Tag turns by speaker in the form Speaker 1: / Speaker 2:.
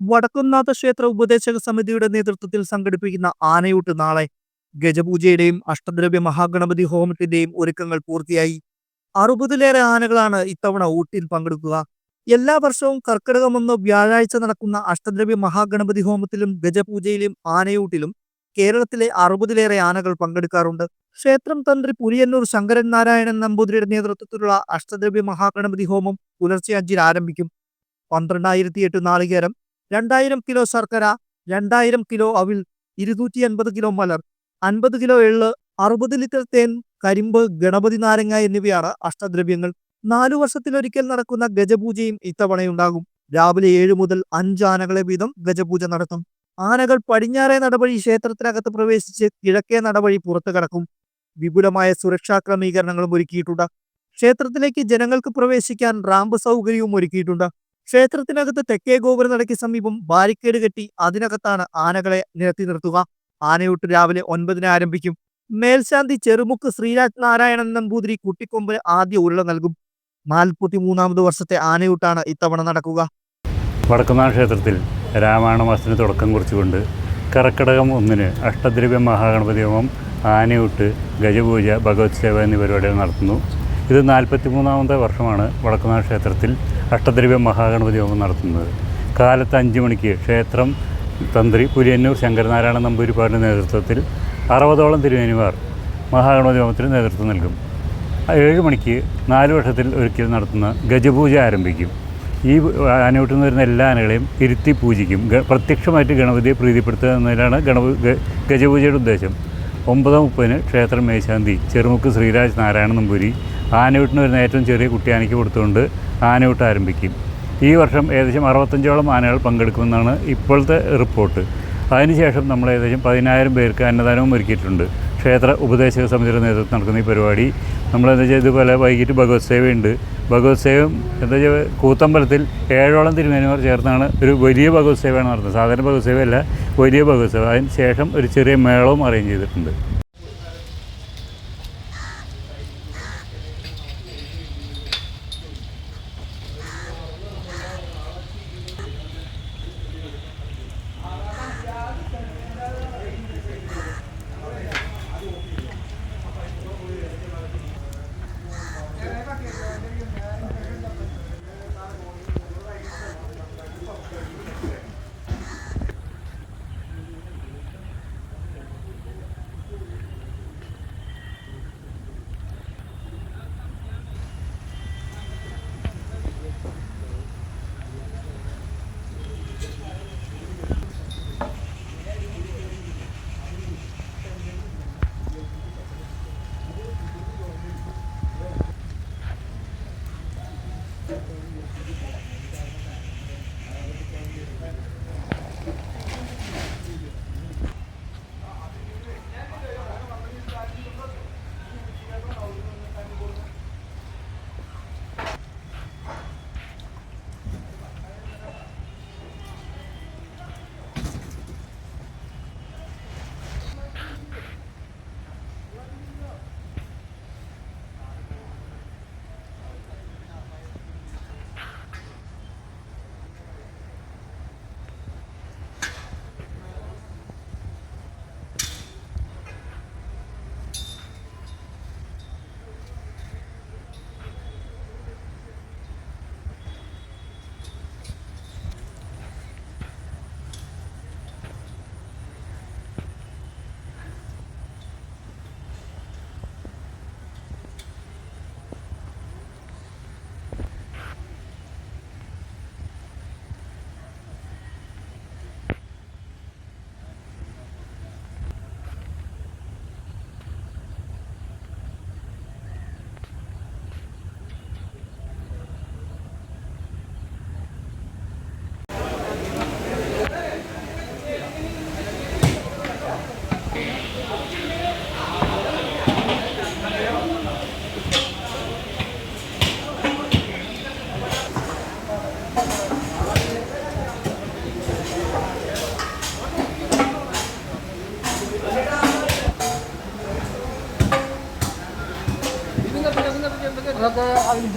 Speaker 1: വടക്കുംനാഥ ക്ഷേത്ര ഉപദേശക സമിതിയുടെ നേതൃത്വത്തിൽ സംഘടിപ്പിക്കുന്ന ആനയൂട്ട് നാളെ ഗജപൂജയുടെയും അഷ്ടദ്രവ്യ മഹാഗണപതി ഹോമത്തിന്റെയും ഒരുക്കങ്ങൾ പൂർത്തിയായി. അറുപതിലേറെ ആനകളാണ് ഇത്തവണ ഊട്ടിൽ പങ്കെടുക്കുക. എല്ലാ വർഷവും കർക്കിടകമെന്ന് വ്യാഴാഴ്ച നടക്കുന്ന അഷ്ടദ്രവ്യ മഹാഗണപതി ഹോമത്തിലും ഗജപൂജയിലും ആനയൂട്ടിലും കേരളത്തിലെ അറുപതിലേറെ ആനകൾ പങ്കെടുക്കാറുണ്ട്. ക്ഷേത്രം തന്ത്രി പുലിയന്നൂർ ശങ്കരൻ നാരായണൻ നമ്പൂതിരിയുടെ നേതൃത്വത്തിലുള്ള അഷ്ടദ്രവ്യ മഹാഗണപതി ഹോമം പുലർച്ചെ അഞ്ചിൽ ആരംഭിക്കും. പന്ത്രണ്ടായിരത്തി എട്ട് നാളികേരം രണ്ടായിരം കിലോ ശർക്കര രണ്ടായിരം കിലോ അവിൽ ഇരുന്നൂറ്റി അൻപത് കിലോ മലർ അൻപത് കിലോ എള്ള് അറുപത് ലിറ്റർ തേൻ കരിമ്പ് ഗണപതി നാരങ്ങ എന്നിവയാണ് അഷ്ടദ്രവ്യങ്ങൾ. നാലു വർഷത്തിലൊരിക്കൽ നടക്കുന്ന ഗജപൂജയും ഇത്തവണയുണ്ടാകും. രാവിലെ ഏഴ് മുതൽ അഞ്ച് ആനകളെ വീതം ഗജപൂജ നടത്തും. ആനകൾ പടിഞ്ഞാറേ നടവഴി ക്ഷേത്രത്തിനകത്ത് പ്രവേശിച്ച് കിഴക്കേ നടവഴി പുറത്തു കടക്കും. വിപുലമായ സുരക്ഷാ ക്രമീകരണങ്ങളും ഒരുക്കിയിട്ടുണ്ട്. ക്ഷേത്രത്തിലേക്ക് ജനങ്ങൾക്ക് പ്രവേശിക്കാൻ റാമ്പ് സൗകര്യവും ഒരുക്കിയിട്ടുണ്ട്. ക്ഷേത്രത്തിനകത്ത് തെക്കേ ഗോപുര ഗോപുരനടയ്ക്ക് സമീപം ബാരിക്കേഡ് കെട്ടി അതിനകത്താണ് ആനകളെ നിരത്തി നിർത്തുക. ആനയൂട്ട് രാവിലെ ഒൻപതിന് ആരംഭിക്കും. മേൽശാന്തി ചെറുമുക്ക് ശ്രീരാജ് നാരായണൻ നമ്പൂതിരി കുട്ടിക്കൊമ്പിന് ആദ്യ ഉരുള നൽകും. നാൽപ്പത്തി മൂന്നാമത് വർഷത്തെ ആനയൂട്ടാണ് ഇത്തവണ നടക്കുക.
Speaker 2: വടക്കുന്നാൾ ക്ഷേത്രത്തിൽ രാമായണ മാസത്തിന് തുടക്കം കുറിച്ചുകൊണ്ട് കർക്കടകം ഒന്നിന് അഷ്ടദ്രവ്യ മഹാഗണപതി ഹോമം ആനയൂട്ട് ഗജപൂജ ഭഗവത് സേവ എന്നീ പരിപാടികൾ നടത്തുന്നു. ഇത് നാൽപ്പത്തി മൂന്നാമത്തെ വർഷമാണ് വടക്കുന്നാഥ ക്ഷേത്രത്തിൽ അഷ്ടദ്രവ്യ മഹാഗണപതി ഹോമം നടത്തുന്നത്. കാലത്ത് അഞ്ച് മണിക്ക് ക്ഷേത്രം തന്ത്രി പുലിയന്നൂർ ശങ്കരനാരായണ നമ്പൂരിപ്പാടിന്റെ നേതൃത്വത്തിൽ അറുപതോളം തിരുവേനിമാർ മഹാഗണപതി ഹോമത്തിന് നേതൃത്വം നൽകും. ഏഴ് മണിക്ക് നാല് വർഷത്തിൽ ഒരിക്കൽ നടത്തുന്ന ഗജപൂജ ആരംഭിക്കും. ഈ ആനയൂട്ടിൽ വരുന്ന എല്ലാ ആനകളെയും ഇരുത്തി പൂജിക്കും. പ്രത്യക്ഷമായിട്ട് ഗണപതിയെ പ്രീതിപ്പെടുത്തുക എന്നതിലാണ് ഗണപ ഗജപൂജയുടെ ഉദ്ദേശം. ഒമ്പത് മുപ്പതിന് ക്ഷേത്രം മേശാന്തി ചെറുമുക്ക് ശ്രീരാജ് നാരായണ നമ്പൂരി ആനയൂട്ടിന് വരുന്ന ഏറ്റവും ചെറിയ കുട്ടി ആനയ്ക്ക് കൊടുത്തുകൊണ്ട് ആനയൂട്ട് ആരംഭിക്കും. ഈ വർഷം ഏകദേശം അറുപത്തഞ്ചോളം ആനകൾ പങ്കെടുക്കുമെന്നാണ് ഇപ്പോഴത്തെ റിപ്പോർട്ട്. അതിനുശേഷം നമ്മൾ ഏകദേശം പതിനായിരം പേർക്ക് അന്നദാനവും ഒരുക്കിയിട്ടുണ്ട്. ക്ഷേത്ര ഉപദേശക സമിതിയുടെ നേതൃത്വം നടക്കുന്ന ഈ പരിപാടി. നമ്മൾ എന്താ വെച്ചാൽ ഇതുപോലെ വൈകിട്ട് ഭഗവത് സേവയുണ്ട്. ഭഗവത് സേവം എന്താ വെച്ചാൽ കൂത്തമ്പലത്തിൽ ഏഴോളം തിരുമേനിമാർ ചേർന്നാണ് ഒരു വലിയ ഭഗവത് സേവയാണ് നടത്തുന്നത് സാധാരണ ഭഗവത് സേവയല്ല വലിയ ഭഗവത് സേവ. അതിന് ശേഷം ഒരു ചെറിയ മേളവും അറേഞ്ച് ചെയ്തിട്ടുണ്ട്.
Speaker 3: Thank you. ഈ